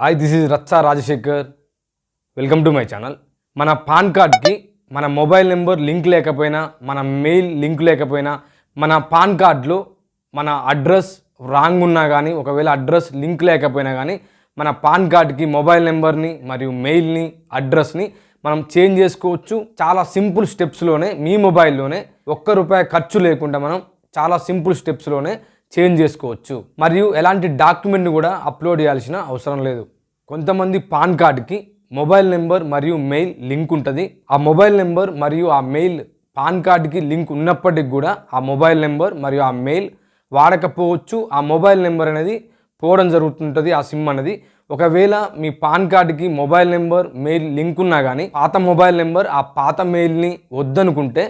Hi this is Ratsa Rajasekhar welcome to my channel మన PAN కార్డ్కి మన mobile number link లేకపోయినా మన మెయిల్ లింక్ లేకపోయినా మన పాన్ కార్డ్లో మన అడ్రస్ రాంగ్ ఉన్నా కానీ ఒకవేళ అడ్రస్ లింక్ లేకపోయినా కానీ మన పాన్ కార్డ్కి మొబైల్ నెంబర్ని మరియు మెయిల్ని అడ్రస్ని మనం చేంజ్ చేసుకోవచ్చు చాలా సింపుల్ స్టెప్స్లోనే మీ మొబైల్లోనే ఒక్క రూపాయి ఖర్చు లేకుండా మనం చాలా సింపుల్ స్టెప్స్లోనే చేంజ్ చేసుకోవచ్చు. మరియు ఎలాంటి డాక్యుమెంట్ని కూడా అప్లోడ్ చేయాల్సిన అవసరం లేదు. కొంతమంది పాన్ కార్డ్కి మొబైల్ నెంబర్ మరియు మెయిల్ లింక్ ఉంటుంది. ఆ మొబైల్ నెంబర్ మరియు ఆ మెయిల్ పాన్ కార్డ్కి లింక్ ఉన్నప్పటికి కూడా ఆ మొబైల్ నెంబర్ మరియు ఆ మెయిల్ వాడకపోవచ్చు. ఆ మొబైల్ నెంబర్ అనేది పోవడం జరుగుతుంటుంది ఆ సిమ్ అనేది. ఒకవేళ మీ పాన్ కార్డ్కి మొబైల్ నెంబర్ మెయిల్ లింక్ ఉన్నా కానీ పాత మొబైల్ నెంబర్ ఆ పాత మెయిల్ని వద్దనుకుంటే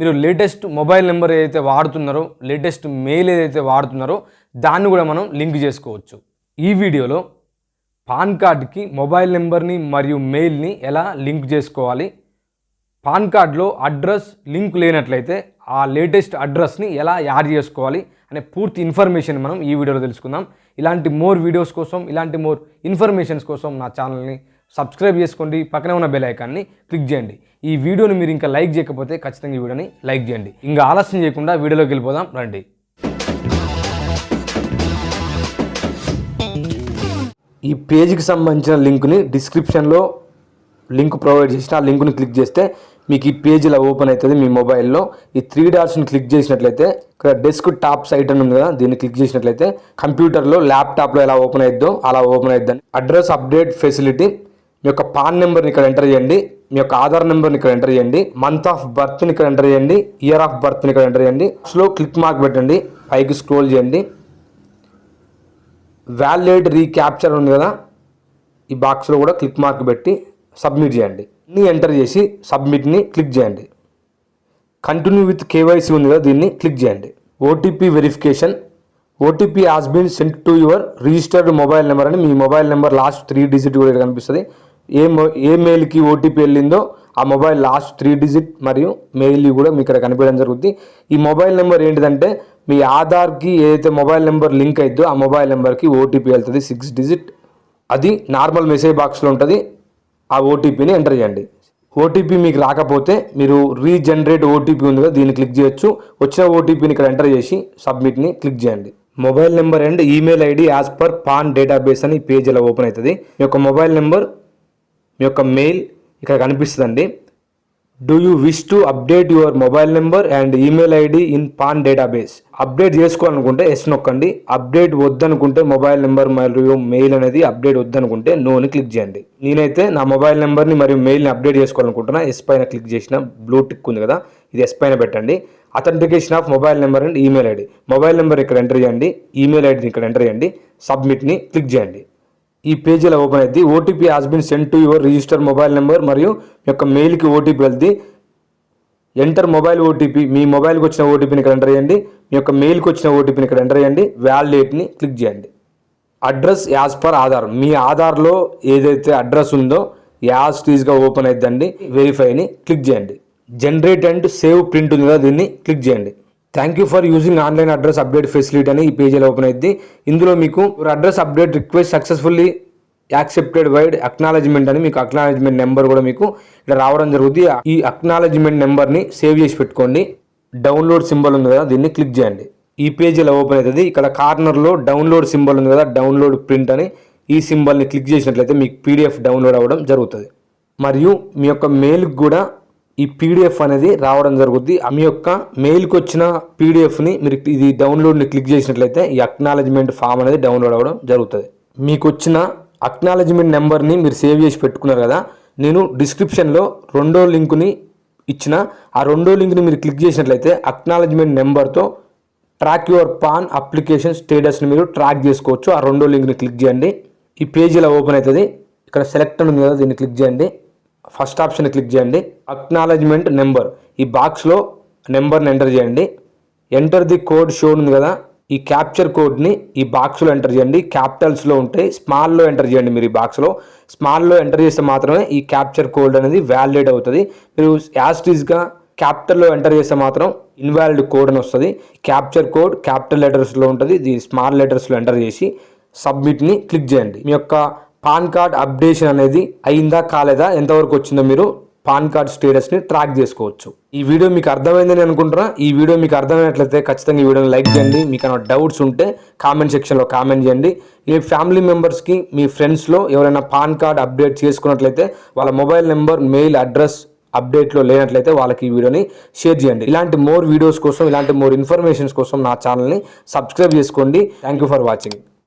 మీరు లేటెస్ట్ మొబైల్ నెంబర్ ఏదైతే వాడుతున్నారో లేటెస్ట్ మెయిల్ ఏదైతే వాడుతున్నారో దాన్ని కూడా మనం లింక్ చేసుకోవచ్చు. ఈ వీడియోలో పాన్ కార్డ్కి మొబైల్ నెంబర్ని మరియు మెయిల్ని ఎలా లింక్ చేసుకోవాలి పాన్ కార్డ్లో అడ్రస్ లింక్ లేనట్లయితే ఆ లేటెస్ట్ అడ్రస్ని ఎలా యాడ్ చేసుకోవాలి అనే పూర్తి ఇన్ఫర్మేషన్ మనం ఈ వీడియోలో తెలుసుకుందాం. ఇలాంటి మోర్ వీడియోస్ కోసం ఇలాంటి మోర్ ఇన్ఫర్మేషన్స్ కోసం నా ఛానల్ని సబ్స్క్రైబ్ చేసుకోండి పక్కనే ఉన్న బెల్ ఐకాన్ని క్లిక్ చేయండి. ఈ వీడియోని మీరు ఇంకా లైక్ చేయకపోతే ఖచ్చితంగా ఈ వీడియోని లైక్ చేయండి. ఇంకా ఆలస్యం చేయకుండా వీడియోలోకి వెళ్ళిపోదాం రండి. ఈ పేజీకి సంబంధించిన లింక్ని డిస్క్రిప్షన్లో లింక్ ప్రొవైడ్ చేసిన ఆ లింక్ని క్లిక్ చేస్తే మీకు ఈ పేజ్ ఇలా ఓపెన్ అవుతుంది మీ మొబైల్లో ఈ త్రీ డాట్స్ని క్లిక్ చేసినట్లయితే ఇక్కడ డెస్క్ టాప్ సైట్ అని ఉంది కదా దీన్ని క్లిక్ చేసినట్లయితే కంప్యూటర్లో ల్యాప్టాప్లో ఎలా ఓపెన్ అవుద్దో అలా ఓపెన్ అవుద్దని అడ్రస్ అప్డేట్ ఫెసిలిటీ మీ యొక్క పాన్ నెంబర్ని ఇక్కడ ఎంటర్ చేయండి. మీ యొక్క ఆధార్ నెంబర్ని ఇక్కడ ఎంటర్ చేయండి. మంత్ ఆఫ్ బర్త్ని ఇక్కడ ఎంటర్ చేయండి. ఇయర్ ఆఫ్ బర్త్ని ఇక్కడ ఎంటర్ చేయండి. స్లో క్లిక్ మార్క్ పెట్టండి. పైకి స్క్రోల్ చేయండి. వ్యాలిడ్ రీక్యాప్చర్ ఉంది కదా ఈ బాక్స్లో కూడా క్లిక్ మార్క్ పెట్టి సబ్మిట్ చేయండి. అన్నీ ఎంటర్ చేసి సబ్మిట్ని క్లిక్ చేయండి. కంటిన్యూ విత్ కేవైసీ ఉంది కదా దీన్ని క్లిక్ చేయండి. OTP verification. OTP has been sent to your registered mobile number అని మీ mobile number last three digit కూడా ఇక్కడ కనిపిస్తుంది. ఏ మొ- ఏ మెయిల్కి ఓటీపీ వెళ్ళిందో ఆ మొబైల్ లాస్ట్ త్రీ డిజిట్ మరియు మెయిల్ కూడా మీకు ఇక్కడ కనిపించడం జరుగుతుంది ఈ మొబైల్ నెంబర్ ఏంటిదంటే మీ ఆధార్కి ఏదైతే మొబైల్ నెంబర్ లింక్ అయిద్దో ఆ మొబైల్ నెంబర్కి ఓటీపీ వెళ్తుంది. సిక్స్ డిజిట్ అది నార్మల్ మెసేజ్ బాక్స్లో ఉంటుంది. ఆ ఓటీపీని ఎంటర్ చేయండి. ఓటీపీ మీకు రాకపోతే మీరు రీజనరేట్ ఓటీపీ ఉంది కదా దీన్ని క్లిక్ చేయొచ్చు. వచ్చిన ఓటీపీని ఇక్కడ ఎంటర్ చేసి సబ్మిట్ని క్లిక్ చేయండి. Mobile number and email ID as per PAN database అని పేజ్ ఇలా ఓపెన్ అవుతుంది. మీ యొక్క మొబైల్ నెంబర్ మీ యొక్క మెయిల్ ఇక్కడ కనిపిస్తుందండి. Do you wish to update your mobile number and email ID in PAN database update చేసుకోవాలనుకుంటే ఎస్ నొక్కండి. అప్డేట్ వద్దనుకుంటే మొబైల్ నెంబర్ మరియు మెయిల్ అనేది అప్డేట్ వద్దనుకుంటే నోని క్లిక్ చేయండి. నేనైతే నా మొబైల్ నెంబర్ని మరియు మెయిల్ని అప్డేట్ చేసుకోవాలనుకుంటున్నా. ఎస్ పైన క్లిక్ చేసిన బ్లూ టిక్ ఉంది కదా ఇది ఎస్ పైన పెట్టండి. Authentication of mobile number and email ID mobile number ఇక్కడ ఎంటర్ చేయండి. ఈమెయిల్ ఐడిని ఇక్కడ ఎంటర్ చేయండి. సబ్మిట్ని క్లిక్ చేయండి. ఈ పేజీలో ఓపెన్ అయింది OTP has been send to your register mobile number మరియు మీ యొక్క మెయిల్కి ఓటీపీ వెళ్తుంది. ఎంటర్ మొబైల్ ఓటీపీ మీ మొబైల్కి వచ్చిన ఓటీపీని ఇక్కడ ఎంటర్ చేయండి. మీ యొక్క మెయిల్కి వచ్చిన ఓటీపీని ఇక్కడ ఎంటర్ చేయండి. వ్యాలిడేట్ని క్లిక్ చేయండి. అడ్రస్ యాజ్ పర్ ఆధార్ మీ ఆధార్లో ఏదైతే అడ్రస్ ఉందో యాజ్ టీజ్గా ఓపెన్ అయిద్దండి. వెరిఫైని క్లిక్ చేయండి. జనరేట్ అండ్ సేవ్ ప్రింట్ ఉంది కదా దీన్ని క్లిక్ చేయండి. Thank you for using online address update facility అని ఈ పేజీలో ఓపెన్ అయింది. ఇందులో మీకు address update request successfully accepted vide acknowledgement అని మీకు అక్నాలజ్మెంట్ నెంబర్ కూడా మీకు ఇక్కడ రావడం జరుగుతుంది. ఈ అక్నాలజ్మెంట్ నెంబర్ని సేవ్ చేసి పెట్టుకోండి. డౌన్లోడ్ సింబల్ ఉంది కదా దీన్ని క్లిక్ చేయండి. ఈ పేజీలో ఓపెన్ అవుతుంది. ఇక్కడ కార్నర్లో డౌన్లోడ్ సింబల్ ఉంది కదా డౌన్లోడ్ ప్రింట్ అని ఈ సింబల్ని క్లిక్ చేసినట్లయితే మీకు పీడిఎఫ్ డౌన్లోడ్ అవ్వడం జరుగుతుంది. మరియు మీ యొక్క మెయిల్కి కూడా ఈ పీడిఎఫ్ అనేది రావడం జరుగుద్ది. మీ యొక్క మెయిల్కి వచ్చిన పీడిఎఫ్ని మీరు ఇది డౌన్లోడ్ని క్లిక్ చేసినట్లయితే ఈ అక్నాలజ్మెంట్ ఫామ్ అనేది డౌన్లోడ్ అవ్వడం జరుగుతుంది. మీకు వచ్చిన అక్నాలజ్మెంట్ నెంబర్ని మీరు సేవ్ చేసి పెట్టుకున్నారు కదా నేను డిస్క్రిప్షన్లో రెండో లింకుని ఇచ్చిన ఆ రెండో లింక్ని మీరు క్లిక్ చేసినట్లయితే అక్నాలజ్మెంట్ నెంబర్తో ట్రాక్ యువర్ పాన్ అప్లికేషన్ స్టేటస్ని మీరు ట్రాక్ చేసుకోవచ్చు. ఆ రెండో లింక్ని క్లిక్ చేయండి. ఈ పేజీలో ఓపెన్ అవుతుంది. ఇక్కడ సెలెక్ట్ ఉంది కదా దీన్ని క్లిక్ చేయండి. ఫస్ట్ ఆప్షన్ క్లిక్ చేయండి. అక్నాలజ్మెంట్ నెంబర్ ఈ బాక్స్లో నెంబర్ని ఎంటర్ చేయండి. ఎంటర్ ది కోడ్ షో ఉంది కదా. ఈ క్యాప్చర్ కోడ్ని ఈ బాక్స్లో ఎంటర్ చేయండి. క్యాపిటల్స్లో ఉంటాయి స్మాల్లో ఎంటర్ చేయండి మీరు ఈ బాక్స్లో. స్మాల్లో ఎంటర్ చేస్తే మాత్రమే ఈ క్యాప్చర్ కోడ్ అనేది వ్యాలిడేట్ అవుతుంది. మీరు యాస్టీస్గా క్యాపిటల్లో ఎంటర్ చేస్తే మాత్రం ఇన్వాలిడ్ కోడ్ అని వస్తుంది. క్యాప్చర్ కోడ్ క్యాపిటల్ లెటర్స్లో ఉంటుంది. ఇది స్మాల్ లెటర్స్లో ఎంటర్ చేసి సబ్మిట్ని క్లిక్ చేయండి. మీ యొక్క పాన్ కార్డ్ అప్డేషన్ అనేది అయిందా కాలేదా ఎంతవరకు వచ్చిందో మీరు పాన్ కార్డ్ స్టేటస్ని ట్రాక్ చేసుకోవచ్చు. ఈ వీడియో మీకు అర్థమైందని అనుకుంటున్నా. ఈ వీడియో మీకు అర్థమైనట్లయితే ఖచ్చితంగా ఈ వీడియోని లైక్ చేయండి. మీకు ఏమైనా డౌట్స్ ఉంటే కామెంట్ సెక్షన్లో కామెంట్ చేయండి. మీ ఫ్యామిలీ మెంబర్స్కి మీ ఫ్రెండ్స్లో ఎవరైనా పాన్ కార్డ్ అప్డేట్ చేసుకున్నట్లయితే వాళ్ళ మొబైల్ నెంబర్ మెయిల్ అడ్రస్ అప్డేట్లో లేనట్లయితే వాళ్ళకి ఈ వీడియోని షేర్ చేయండి. ఇలాంటి మోర్ వీడియోస్ కోసం ఇలాంటి మోర్ ఇన్ఫర్మేషన్స్ కోసం నా ఛానల్ని సబ్స్క్రైబ్ చేసుకోండి. Thank you for watching.